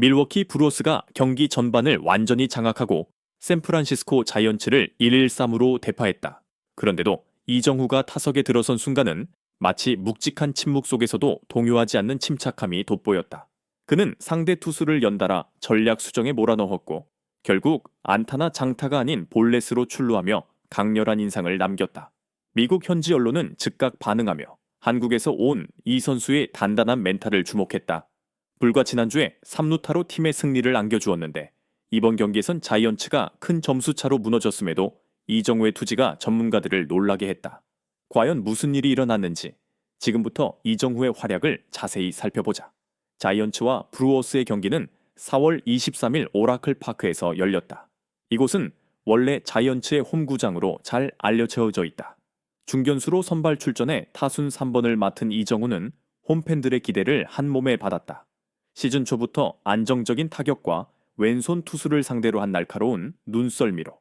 밀워키 브루어스가 경기 전반을 완전히 장악하고 샌프란시스코 자이언츠를 1-1-3으로 대파했다. 그런데도 이정후가 타석에 들어선 순간은 마치 묵직한 침묵 속에서도 동요하지 않는 침착함이 돋보였다. 그는 상대 투수를 연달아 전략 수정에 몰아넣었고 결국 안타나 장타가 아닌 볼넷으로 출루하며 강렬한 인상을 남겼다. 미국 현지 언론은 즉각 반응하며 한국에서 온 이 선수의 단단한 멘탈을 주목했다. 불과 지난주에 3루타로 팀의 승리를 안겨주었는데 이번 경기에선 자이언츠가 큰 점수차로 무너졌음에도 이정우의 투지가 전문가들을 놀라게 했다. 과연 무슨 일이 일어났는지 지금부터 이정후의 활약을 자세히 살펴보자. 자이언츠와 브루어스의 경기는 4월 23일 오라클 파크에서 열렸다. 이곳은 원래 자이언츠의 홈구장으로 잘 알려져 있다. 중견수로 선발 출전해 타순 3번을 맡은 이정우는 홈팬들의 기대를 한 몸에 받았다. 시즌 초부터 안정적인 타격과 왼손 투수를 상대로 한 날카로운 눈썰미로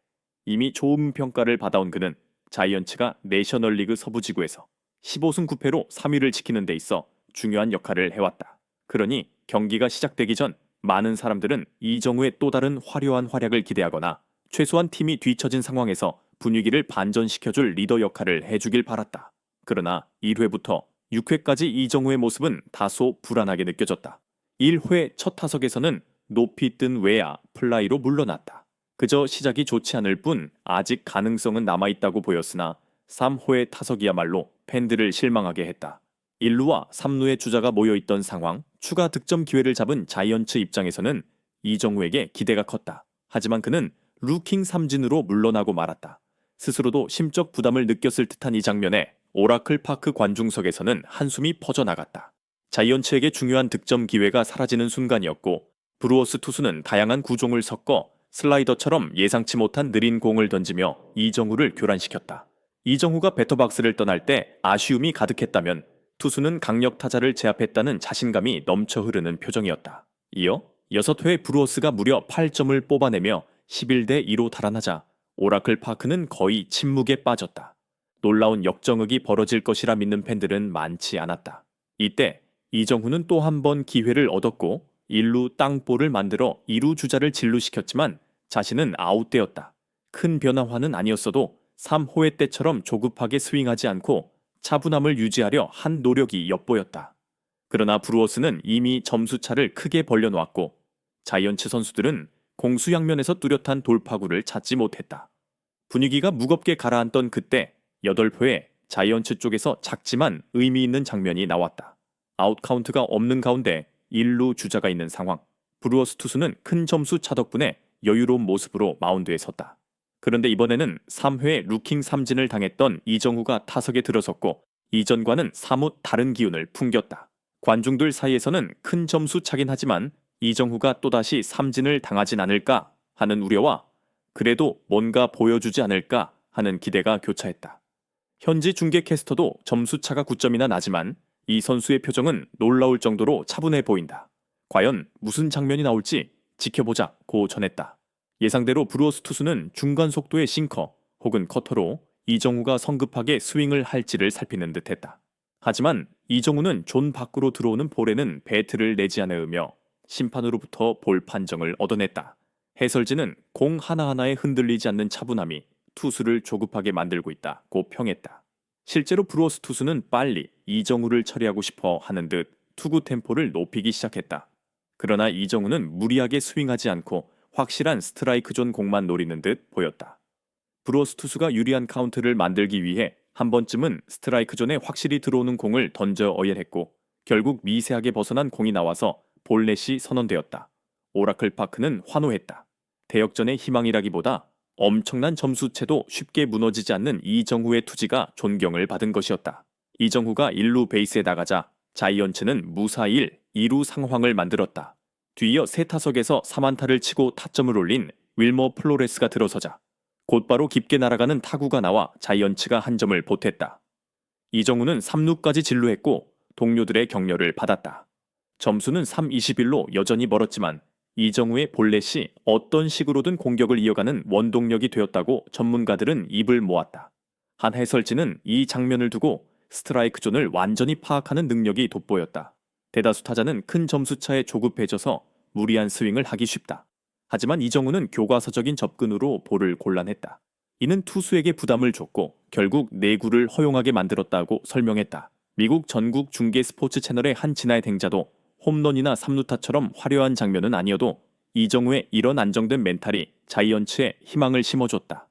이미 좋은 평가를 받아온 그는 자이언츠가 내셔널리그 서부지구에서 15승 9패로 3위를 지키는 데 있어 중요한 역할을 해왔다. 그러니 경기가 시작되기 전 많은 사람들은 이정우의 또 다른 화려한 활약을 기대하거나 최소한 팀이 뒤처진 상황에서 분위기를 반전시켜줄 리더 역할을 해주길 바랐다. 그러나 1회부터 6회까지 이정우의 모습은 다소 불안하게 느껴졌다. 1회 첫 타석에서는 높이 뜬 외야 플라이로 물러났다. 그저 시작이 좋지 않을 뿐 아직 가능성은 남아있다고 보였으나 3호의 타석이야말로 팬들을 실망하게 했다. 1루와 3루의 주자가 모여있던 상황, 추가 득점 기회를 잡은 자이언츠 입장에서는 이정우에게 기대가 컸다. 하지만 그는 루킹 삼진으로 물러나고 말았다. 스스로도 심적 부담을 느꼈을 듯한 이 장면에 오라클 파크 관중석에서는 한숨이 퍼져나갔다. 자이언츠에게 중요한 득점 기회가 사라지는 순간이었고 브루어스 투수는 다양한 구종을 섞어 슬라이더처럼 예상치 못한 느린 공을 던지며 이정후를 교란시켰다. 이정후가 배터박스를 떠날 때 아쉬움이 가득했다면 투수는 강력 타자를 제압했다는 자신감이 넘쳐 흐르는 표정이었다. 이어 6회 브루어스가 무려 8점을 뽑아내며 11대 2로 달아나자 오라클 파크는 거의 침묵에 빠졌다. 놀라운 역정극이 벌어질 것이라 믿는 팬들은 많지 않았다. 이때 이정후는 또 한 번 기회를 얻었고 1루 땅볼을 만들어 2루 주자를 진루시켰지만 자신은 아웃되었다. 큰 변화와는 아니었어도 3호회 때처럼 조급하게 스윙하지 않고 차분함을 유지하려 한 노력이 엿보였다. 그러나 브루어스는 이미 점수차를 크게 벌려놓았고 자이언츠 선수들은 공수 양면에서 뚜렷한 돌파구를 찾지 못했다. 분위기가 무겁게 가라앉던 그때 8회에 자이언츠 쪽에서 작지만 의미 있는 장면이 나왔다. 아웃 카운트가 없는 가운데 1루 주자가 있는 상황. 브루어스 투수는 큰 점수 차 덕분에 여유로운 모습으로 마운드에 섰다. 그런데 이번에는 3회 루킹 삼진을 당했던 이정후가 타석에 들어섰고 이전과는 사뭇 다른 기운을 풍겼다. 관중들 사이에서는 큰 점수 차긴 하지만 이정후가 또다시 삼진을 당하진 않을까 하는 우려와 그래도 뭔가 보여주지 않을까 하는 기대가 교차했다. 현지 중계 캐스터도 점수차가 9점이나 나지만 이 선수의 표정은 놀라울 정도로 차분해 보인다. 과연 무슨 장면이 나올지 지켜보자 고 전했다. 예상대로 브루어스 투수는 중간 속도의 싱커 혹은 커터로 이정우가 성급하게 스윙을 할지를 살피는 듯했다. 하지만 이정우는 존 밖으로 들어오는 볼에는 배트를 내지 않으며 심판으로부터 볼 판정을 얻어냈다. 해설진은 공 하나하나에 흔들리지 않는 차분함이 투수를 조급하게 만들고 있다 고 평했다. 실제로 브루어스 투수는 빨리 이정우를 처리하고 싶어 하는 듯 투구 템포를 높이기 시작했다. 그러나 이정우는 무리하게 스윙하지 않고 확실한 스트라이크 존 공만 노리는 듯 보였다. 브루어스 투수가 유리한 카운트를 만들기 위해 한 번쯤은 스트라이크 존에 확실히 들어오는 공을 던져 어열했고 결국 미세하게 벗어난 공이 나와서 볼넷이 선언되었다. 오라클 파크는 환호했다. 대역전의 희망이라기보다 엄청난 점수채도 쉽게 무너지지 않는 이정후의 투지가 존경을 받은 것이었다. 이정후가 1루 베이스에 나가자 자이언츠는 무사일 2루 상황을 만들었다. 뒤이어 세 타석에서 3안타를 치고 타점을 올린 윌머 플로레스가 들어서자 곧바로 깊게 날아가는 타구가 나와 자이언츠가 한 점을 보탰다. 이정우는 3루까지 진루했고 동료들의 격려를 받았다. 점수는 3-21로 여전히 멀었지만 이정우의 볼넷이 어떤 식으로든 공격을 이어가는 원동력이 되었다고 전문가들은 입을 모았다. 한 해설진은 이 장면을 두고 스트라이크 존을 완전히 파악하는 능력이 돋보였다. 대다수 타자는 큰 점수차에 조급해져서 무리한 스윙을 하기 쉽다. 하지만 이정우는 교과서적인 접근으로 볼을 곤란했다. 이는 투수에게 부담을 줬고 결국 내구를 허용하게 만들었다고 설명했다. 미국 전국 중계 스포츠 채널의 한 진화의 댕자도 홈런이나 삼루타처럼 화려한 장면은 아니어도 이정우의 이런 안정된 멘탈이 자이언츠에 희망을 심어줬다.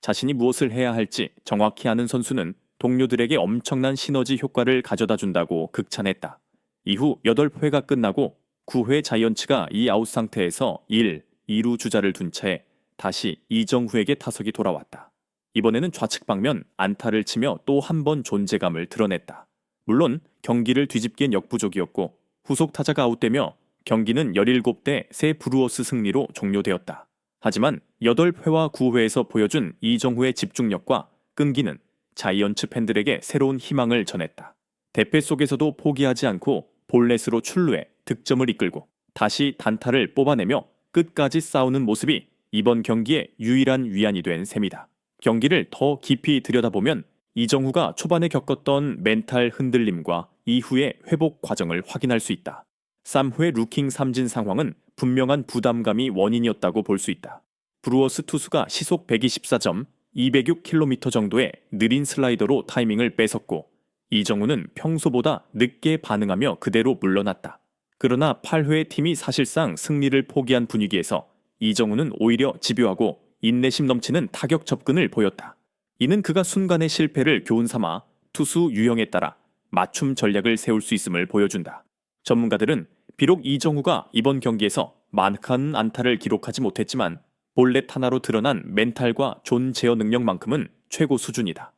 자신이 무엇을 해야 할지 정확히 아는 선수는 동료들에게 엄청난 시너지 효과를 가져다 준다고 극찬했다. 이후 8회가 끝나고 9회 자이언츠가 이 아웃 상태에서 1, 2루 주자를 둔 채 다시 이정후에게 타석이 돌아왔다. 이번에는 좌측 방면 안타를 치며 또 한 번 존재감을 드러냈다. 물론 경기를 뒤집기엔 역부족이었고 후속 타자가 아웃되며 경기는 17대 새 브루어스 승리로 종료되었다. 하지만 8회와 9회에서 보여준 이정후의 집중력과 끈기는 자이언츠 팬들에게 새로운 희망을 전했다. 대패 속에서도 포기하지 않고 볼넷으로 출루해 득점을 이끌고 다시 단타를 뽑아내며 끝까지 싸우는 모습이 이번 경기의 유일한 위안이 된 셈이다. 경기를 더 깊이 들여다보면 이정후가 초반에 겪었던 멘탈 흔들림과 이후의 회복 과정을 확인할 수 있다. 3회 루킹 삼진 상황은 분명한 부담감이 원인이었다고 볼 수 있다. 브루어스 투수가 시속 124점, 206km 정도의 느린 슬라이더로 타이밍을 뺏었고 이정우는 평소보다 늦게 반응하며 그대로 물러났다. 그러나 8회 팀이 사실상 승리를 포기한 분위기에서 이정우는 오히려 집요하고 인내심 넘치는 타격 접근을 보였다. 이는 그가 순간의 실패를 교훈 삼아 투수 유형에 따라 맞춤 전략을 세울 수 있음을 보여준다. 전문가들은 비록 이정우가 이번 경기에서 많은 안타를 기록하지 못했지만 볼넷 하나로 드러난 멘탈과 존 제어 능력만큼은 최고 수준이다.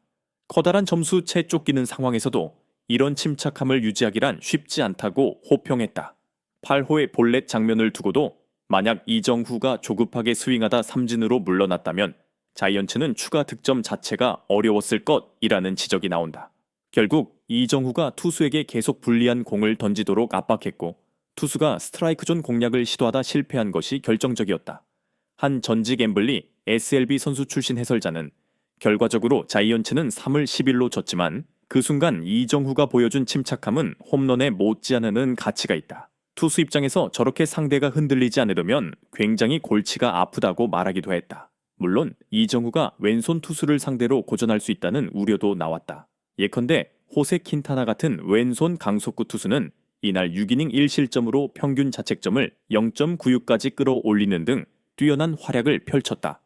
커다란 점수 채 쫓기는 상황에서도 이런 침착함을 유지하기란 쉽지 않다고 호평했다. 8호의 볼넷 장면을 두고도 만약 이정후가 조급하게 스윙하다 삼진으로 물러났다면 자이언츠는 추가 득점 자체가 어려웠을 것이라는 지적이 나온다. 결국 이정후가 투수에게 계속 불리한 공을 던지도록 압박했고 투수가 스트라이크 존 공략을 시도하다 실패한 것이 결정적이었다. 한 전직 엠블리 SLB 선수 출신 해설자는 결과적으로 자이언츠는 3을 11로 졌지만 그 순간 이정후가 보여준 침착함은 홈런에 못지않은 가치가 있다. 투수 입장에서 저렇게 상대가 흔들리지 않으려면 굉장히 골치가 아프다고 말하기도 했다. 물론 이정후가 왼손 투수를 상대로 고전할 수 있다는 우려도 나왔다. 예컨대 호세 킨타나 같은 왼손 강속구 투수는 이날 6이닝 1실점으로 평균 자책점을 0.96까지 끌어올리는 등 뛰어난 활약을 펼쳤다.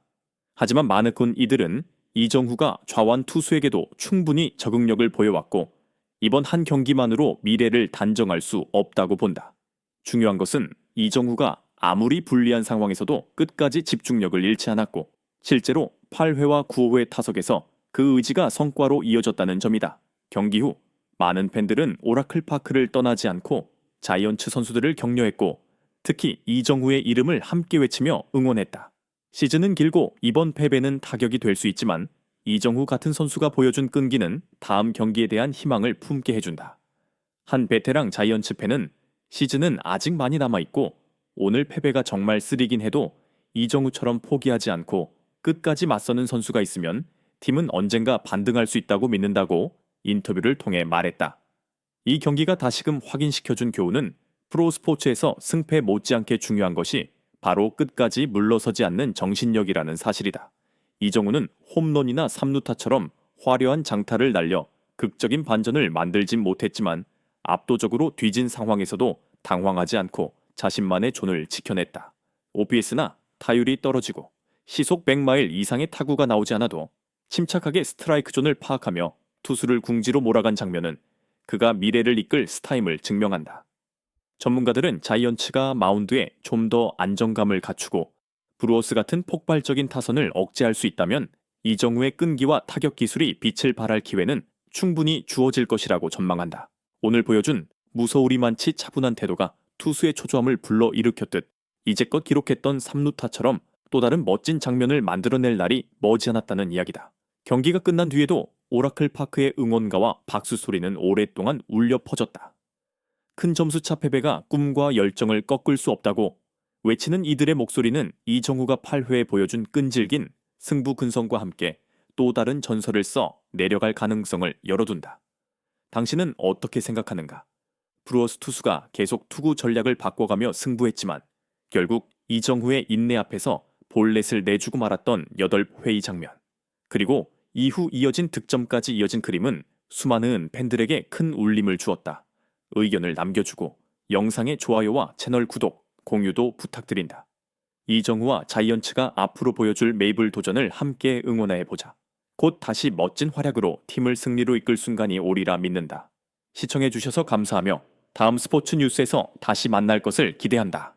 하지만 많은 이들은 이정후가 좌완 투수에게도 충분히 적응력을 보여왔고 이번 한 경기만으로 미래를 단정할 수 없다고 본다. 중요한 것은 이정후가 아무리 불리한 상황에서도 끝까지 집중력을 잃지 않았고 실제로 8회와 9회 타석에서 그 의지가 성과로 이어졌다는 점이다. 경기 후 많은 팬들은 오라클 파크를 떠나지 않고 자이언츠 선수들을 격려했고 특히 이정후의 이름을 함께 외치며 응원했다. 시즌은 길고 이번 패배는 타격이 될 수 있지만 이정후 같은 선수가 보여준 끈기는 다음 경기에 대한 희망을 품게 해준다. 한 베테랑 자이언츠 팬은 시즌은 아직 많이 남아있고 오늘 패배가 정말 쓰리긴 해도 이정후처럼 포기하지 않고 끝까지 맞서는 선수가 있으면 팀은 언젠가 반등할 수 있다고 믿는다고 인터뷰를 통해 말했다. 이 경기가 다시금 확인시켜준 교훈은 프로 스포츠에서 승패 못지않게 중요한 것이 바로 끝까지 물러서지 않는 정신력이라는 사실이다. 이정우는 홈런이나 삼루타처럼 화려한 장타를 날려 극적인 반전을 만들진 못했지만 압도적으로 뒤진 상황에서도 당황하지 않고 자신만의 존을 지켜냈다. OPS나 타율이 떨어지고 시속 100마일 이상의 타구가 나오지 않아도 침착하게 스트라이크 존을 파악하며 투수를 궁지로 몰아간 장면은 그가 미래를 이끌 스타임을 증명한다. 전문가들은 자이언츠가 마운드에 좀 더 안정감을 갖추고 브루어스 같은 폭발적인 타선을 억제할 수 있다면 이정우의 끈기와 타격 기술이 빛을 발할 기회는 충분히 주어질 것이라고 전망한다. 오늘 보여준 무서우리만치 차분한 태도가 투수의 초조함을 불러 일으켰듯 이제껏 기록했던 3루타처럼 또 다른 멋진 장면을 만들어낼 날이 머지않았다는 이야기다. 경기가 끝난 뒤에도 오라클 파크의 응원가와 박수 소리는 오랫동안 울려 퍼졌다. 큰 점수차 패배가 꿈과 열정을 꺾을 수 없다고 외치는 이들의 목소리는 이정후가 8회에 보여준 끈질긴 승부 근성과 함께 또 다른 전설을 써 내려갈 가능성을 열어둔다. 당신은 어떻게 생각하는가? 브루어스 투수가 계속 투구 전략을 바꿔가며 승부했지만 결국 이정후의 인내 앞에서 볼넷을 내주고 말았던 8회의 장면. 그리고 이후 이어진 득점까지 이어진 그림은 수많은 팬들에게 큰 울림을 주었다. 의견을 남겨주고 영상의 좋아요와 채널 구독, 공유도 부탁드린다. 이정후와 자이언츠가 앞으로 보여줄 메이블 도전을 함께 응원해 보자. 곧 다시 멋진 활약으로 팀을 승리로 이끌 순간이 오리라 믿는다. 시청해 주셔서 감사하며 다음 스포츠 뉴스에서 다시 만날 것을 기대한다.